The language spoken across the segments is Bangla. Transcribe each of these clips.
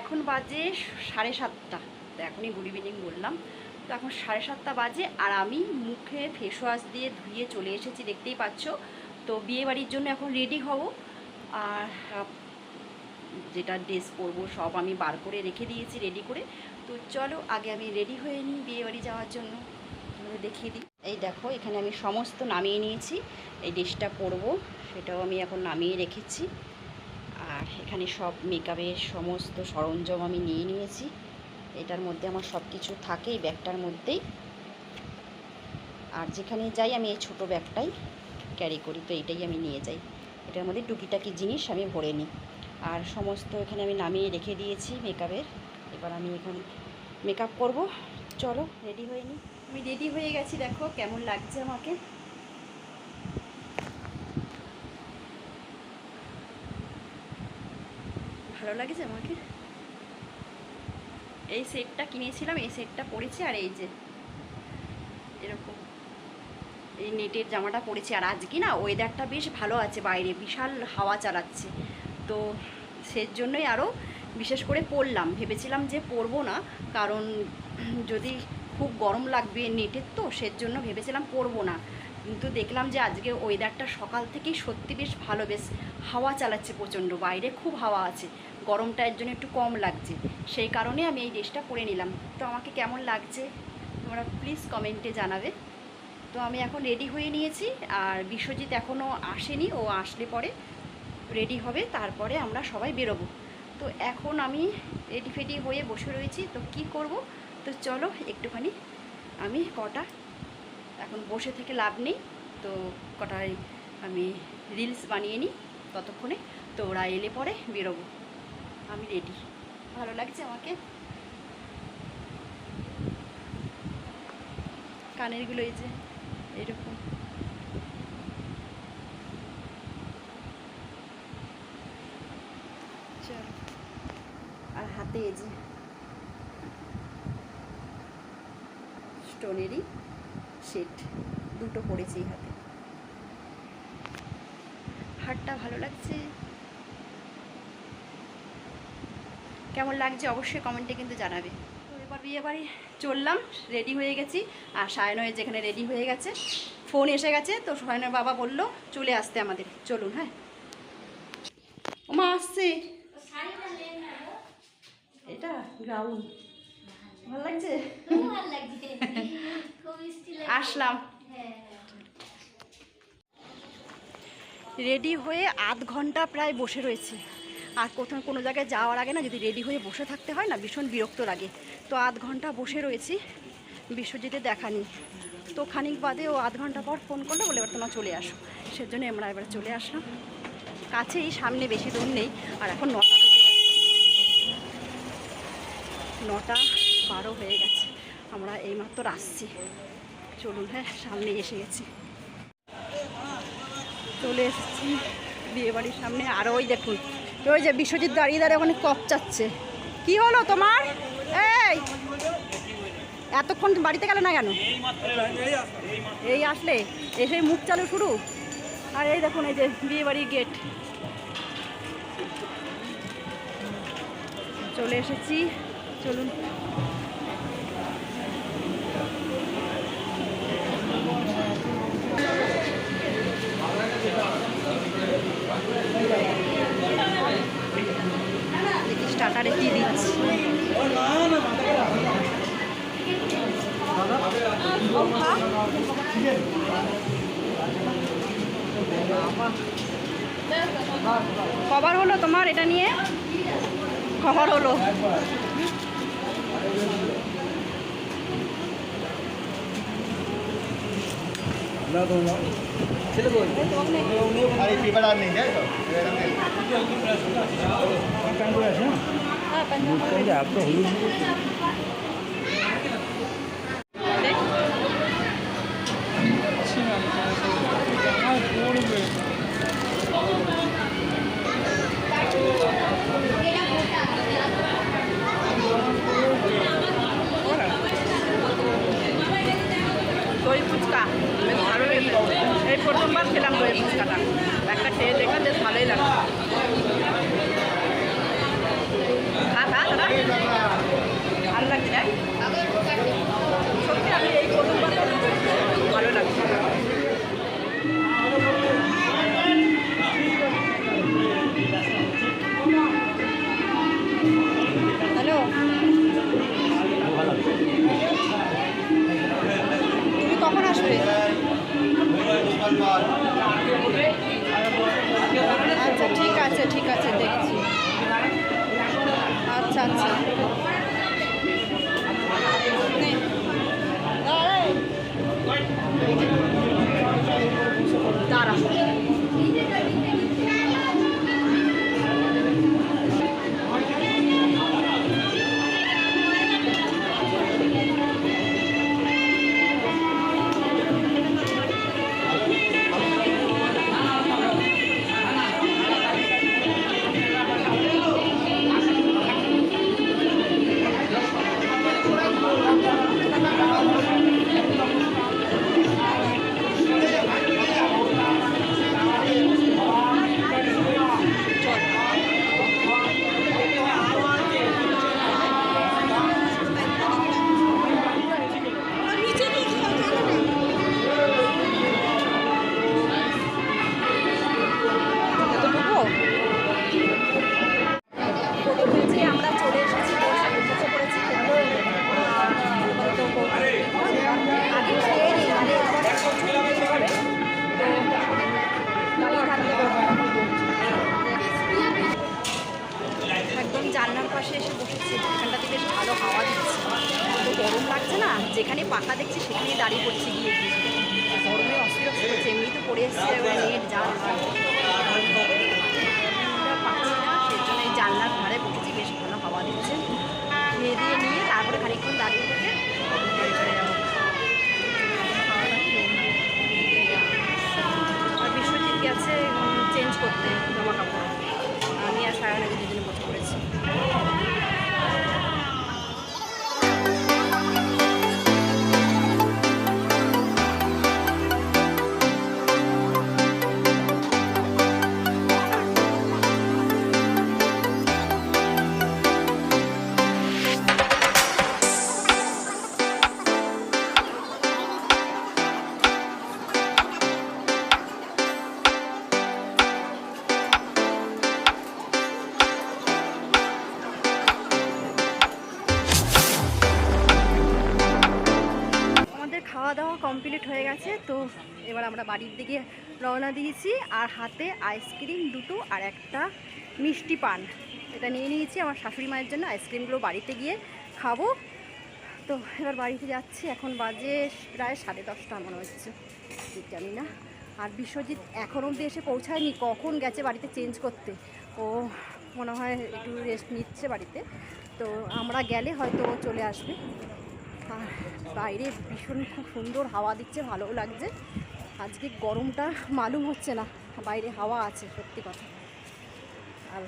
এখন বাজে সাড়ে সাতটা। তো এখনই গুড ইভিনিং বললাম। তো এখন সাড়ে সাতটা বাজে আর আমি মুখে ফেস ওয়াশ দিয়ে ধুয়ে চলে এসেছি, দেখতেই পাচ্ছ। তো বিয়ে বাড়ির জন্য এখন রেডি হব। আর যেটা ড্রেস পরবো সব আমি বার করে রেখে দিয়েছি রেডি করে। তো চলো আগে আমি রেডি হয়ে নিই বিয়ে বাড়ি যাওয়ার জন্য। দেখিয়ে দিই। এই দেখো, এখানে আমি সমস্ত নামিয়ে নিয়েছি। এই ড্রেসটা পরবো, সেটাও আমি এখন নামিয়ে রেখেছি। আর এখানে সব মেকআপের সমস্ত সরঞ্জাম আমি নিয়ে নিয়েছি। এটার মধ্যে আমার সব কিছু থাকে, এই ব্যাগটার মধ্যেই। আর যেখানে যাই আমি এই ছোটো ব্যাগটাই ক্যারি করি, তো এইটাই আমি নিয়ে যাই। এটার মধ্যে টুকিটাকি জিনিস আমি ভরে নিই। আর সমস্ত এখানে আমি নামিয়ে রেখে দিয়েছি মেকআপের এবার আমি এখানে মেকআপ করব। চলো রেডি হয়ে নিই আমি রেডি হয়ে গেছি, দেখো কেমন লাগছে আমাকে। ভালো লাগছে আমাকে? এই সেটটা কিনেছিলাম, এই সেটটা পরেছি আর এই যে, এরকম এই নেটের জামাটা পরেছি। আর আজকে না ওয়েদারটা বেশ ভালো আছে বাইরে, বিশাল হাওয়া চালাচ্ছে। তো সের জন্যই আরও বিশেষ করে পরলাম। ভেবেছিলাম যে পরবো না, কারণ যদি খুব গরম লাগবে নেটের তো, সের জন্য ভেবেছিলাম পরবো না। কিন্তু দেখলাম যে আজকে ওয়েদারটা সকাল থেকেই সত্যি বেশ ভালো। বেশ হাওয়া চালাচ্ছে প্রচণ্ড, বাইরে খুব হাওয়া আছে। গরমটা এর জন্য একটু কম লাগছে। সেই কারণে আমি এই ড্রেসটা পরে নিলাম। তো আমাকে কেমন লাগছে? তোমরা প্লিজ কমেন্টে জানাবে। তো আমি এখন রেডি হয়ে নিয়েছি আর বিশ্বজিৎ এখনও আসেনি, ও আসলে পরে রেডি হবে, তারপরে আমরা সবাই বেরোবো। তো এখন আমি রেডি ফেডি হয়ে বসে রয়েছি। তো কি করব? তো চলো একটুখানি আমি কটা এখন বসে থেকে লাভ নেই। তো কটায় আমি রিলস বানিয়ে নিই ততক্ষণে। তো ওরা এলে পরে বেরোবো। আমি রেডি ভালো লাগছে আমাকে? কানেরগুলো এই যে, এরকম। আর হাতে এই যে স্টোনেরই সেট দুটো পড়েছি এই হাতে। হারটা ভালো লাগছে? কেমন লাগছে অবশ্যই কমেন্টে কিন্তু জানাবে। তো এবার বিয়ে বাড়ি চললাম রেডি হয়ে গেছি। আর সায়নয়ের যেখানে রেডি হয়ে গেছে ফোন এসে গেছে তো সায়নের বাবা বলল চলে আসতে আমাদের। চলুন হ্যাঁ? ওমা আসছে। এটা গ্রাউন্ড ভালো লাগছে? আসলাম। রেডি হয়ে আধ ঘণ্টা প্রায় বসে রয়েছে। আর কোথাও কোনো জায়গায় যাওয়ার আগে না যদি রেডি হয়ে বসে থাকতে হয় না, ভীষণ বিরক্ত লাগে। তো আধ ঘণ্টা বসে রয়েছি, বিশ্বজিতে দেখা দেখানি তো খানিক বাদে ও আধ ঘণ্টা পর ফোন করল, বলে এবার তোমরা চলে আসো। সেজন্য আমরা এবার চলে আসলাম। কাছেই, সামনে বেশি দূর নেই। আর এখন নটা নটা বারো হয়ে গেছে। আমরা এইমাত্র আসছি। চলুন হ্যাঁ সামনে এসে গেছি। চলে এসেছি বিয়ে বাড়ির সামনে। আর ওই দেখুন, ওই যে বিশ্বজিৎ দাঁড়িয়ে দাঁড়িয়ে ওখানে কপ চাচ্ছে। কি হলো তোমার? এই! এতক্ষণ বাড়িতে গেলে না কেন? এই আসলে, এসে মুখ চালু শুরু। আর এই দেখুন, এই যে বিয়ে বাড়ির গেট। চলে এসেছি। চলুন স্টার্টারে কি দিচ্ছি? কবার হলো তোমার এটা নিয়ে? খবর হলো। পেপার আর নেই তো। এরকম নেই। হ্যাঁ, দই ফুচকা বেশ ভালো লেগেছে এই প্রথমবার খেলাম দই ফুচকাটা একটা খেয়ে দেখলাম বেশ ভালোই লাগল খা খা আমি এই প্রথমবার ভালো লাগছে হ্যালো তুমি কখন আসবে আচ্ছা ঠিক আছে ঠিক আছে দেখছি। আচ্ছা আচ্ছা। Τάρα. একদম জানলার পাশে এসে বসেছি এখানটাতে বেশ ভালো হাওয়া দিচ্ছে। তো গরম লাগছে না যেখানে পাখা দেখছি সেখানেই দাঁড়িয়ে পড়ছি গিয়ে। গরমে অস্থির অস্থির হচ্ছে এমনি তো পড়ে এসছে নেট জাল পাচ্ছি না, সেই জন্য এই জানলার ঘরে বসেছি, বেশ ভালো হাওয়া দিচ্ছে। গেছে তো এবার আমরা বাড়ির দিকে রওনা দিয়েছি। আর হাতে আইসক্রিম দুটো আর একটা মিষ্টি পান। এটা নিয়ে নিয়েছি আমার শাশুড়ি মায়ের জন্য। আইসক্রিমগুলো বাড়িতে গিয়ে খাব। তো এবার বাড়িতে যাচ্ছি। এখন বাজে প্রায় সাড়ে দশটা মনে হচ্ছে। ঠিক জানি না। আর বিশ্বজিৎ এখন অবধি এসে পৌঁছায়নি। কখন গেছে বাড়িতে চেঞ্জ করতে? ও মনে হয় একটু রেস্ট নিচ্ছে বাড়িতে। তো আমরা গেলে হয়তো ও চলে আসবে। আর বাইরে ভীষণ খুব সুন্দর হাওয়া দিচ্ছে, ভালোও লাগছে। আজকে গরমটা মালুম হচ্ছে না, বাইরে হাওয়া আছে, সত্যি কথা। আর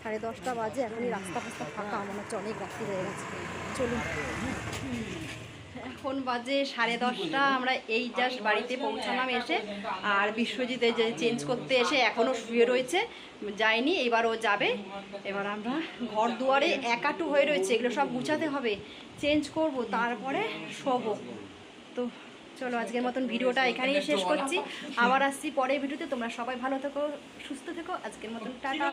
সাড়ে দশটা বাজে, এখনই রাস্তা ফাস্তা ফাঁকা, মনে হচ্ছে অনেক রাত্রি হয়ে গেছে। চলুন। এখন বাজে সাড়ে দশটা, আমরা এই জাস্ট বাড়িতে পৌঁছালাম এসে। আর বিশ্বজিৎ যে চেঞ্জ করতে এসে এখনও শুয়ে রয়েছে, যায়নি, এবার ও যাবে। এবার আমরা ঘর দুয়ারে একাটু হয়ে রয়েছে, এগুলো সব গুছাতে হবে। চেঞ্জ করব, তারপরে শোবো। তো চলো, আজকের মতন ভিডিওটা এখানেই শেষ করছি। আবার আসছি পরের ভিডিওতে। তোমরা সবাই ভালো থেকো, সুস্থ থেকো। আজকের মতন টাটা।